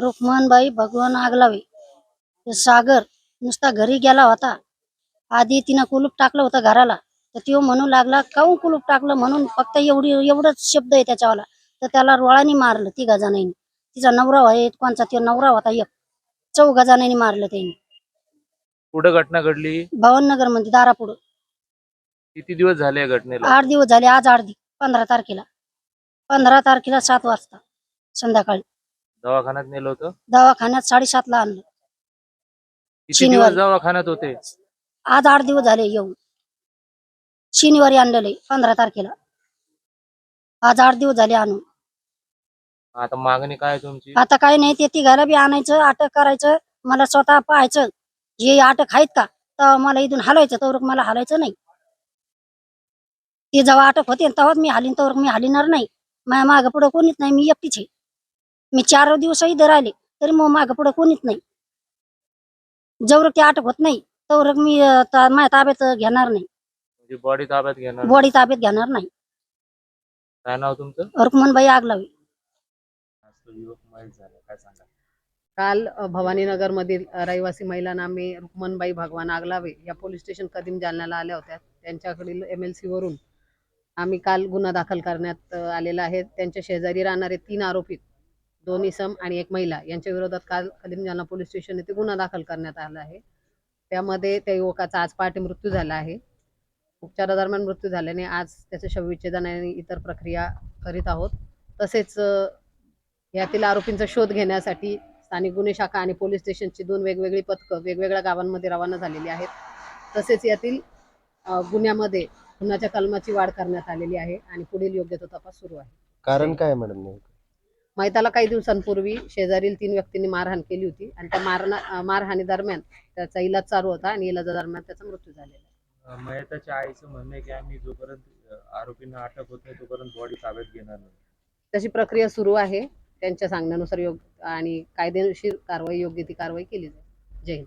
रुक्मणबाई भगवान आगलावे ते सागर नुसता घरी गेला होता. आधी तिनं कुलूप टाकलं होतं घराला. तर तो म्हणू लागला काऊन कुलूप टाकलं? म्हणून फक्त एवढी एवढंच शब्द आहे त्याच्यावाला. तर त्याला रोळाने मारलं तिघा जणांनी तिचा नवरा आहे कोणचा? तो नवरा होता एक. चौघा जणांनी मारलं त्यांनी. कुठं घटना घडली? भवननगरमध्ये दारापुढं. किती दिवस झाले या घटनेला? आठ दिवस झाले आज आठ दिवस पंधरा तारखेला. पंधरा तारखेला सात वाजता संध्याकाळी. दवाखान्यात नेलं होतं? दवाखान्यात साडेसातला आणलं. किती शनिवारी. दिवस दवाखान्यात होते? आज आठ दिवस झाले येऊन. शनिवारी आणलेले पंधरा तारखेला. आज आठ दिवस झाले आणून. आता मागणी काय आहे तुमची? आता काही नाही ते तिघाला बी आणायचं अटक करायचं मला स्वतः पाहायचं जे अटक आहेत का तर मला इथून हलवायचं तर मला हलायचं नाही. ते जेव्हा अटक होते तेव्हाच मी हालीन तर मी हालिणार नाही. माझ्या मागं पुढं कोणीच नाही मी एकटीच आहे. मी चार दिवस इथं राहिले तरी मग मागं पुढं कोणीच नाही. जेवढं ते अटक होत नाही तेवढं मी ता- माझ्या ताब्यात घेणार नाही. म्हणजे बॉडी ताब्यात घेणार बॉडी ताब्यात घेणार नाही. काय नाव तुमचं? युवक मयत झाले काय सांगा? काल अ, भवानीनगरमधील अ, रहिवासी महिला नामे रुक्मनबाई भगवान आगलावे या पोलीस स्टेशन कदीम जालन्याला आल्या होत्या. त्यांच्याकडील एम एल सी वरून आम्ही काल गुन्हा दाखल करण्यात अ, आलेला आहे. त्यांच्या शेजारी राहणारे तीन आरोपी दोन इसम आणि एक महिला यांच्या विरोधात काल कदीम जालना पोलीस स्टेशन येथे गुन्हा दाखल करण्यात आला आहे. त्यामध्ये त्या युवकाचा आज पहाटे मृत्यू झाला आहे. उपचारादरम्यान मृत्यू झाल्याने आज त्याचे शवविच्छेदन आणि इतर प्रक्रिया करीत आहोत. तसेच यातील आरोपींचा शोध घेण्यासाठी स्थानिक गुन्हे शाखा आणि पोलीस स्टेशनची दोन वेगवेगळी पथकं वेगवेगळ्या गावांमध्ये रवाना झालेली आहेत. तसेच यातील गुन्ह्यामध्ये गुन्ह्याच्या कलमाची वाढ करण्यात आलेली आहे आणि पुढील योग्य तो तपास सुरू आहे. कारण काय मॅडम नेमकं? मैताला काही दिवसांपूर्वी शेजारील तीन व्यक्तींनी मारहाण केली होती आणि त्या मारणा मारहाणी दरम्यान त्याचा इलाज चालू होता आणि इलाजादरम्यान त्याचा मृत्यू झालेला मयताच्या आईचं म्हणणं आहे की आम्ही जोपर्यंत आरोपींना अटक होत नाही तोपर्यंत बॉडी ताब्यात घेणार नाही. तशी प्रक्रिया सुरू आहे. त्यांच्या सांगण्यानुसार योग्य आणि कायदेशीर कारवाई योग्य ती कारवाई केली जाईल. जय हिंद.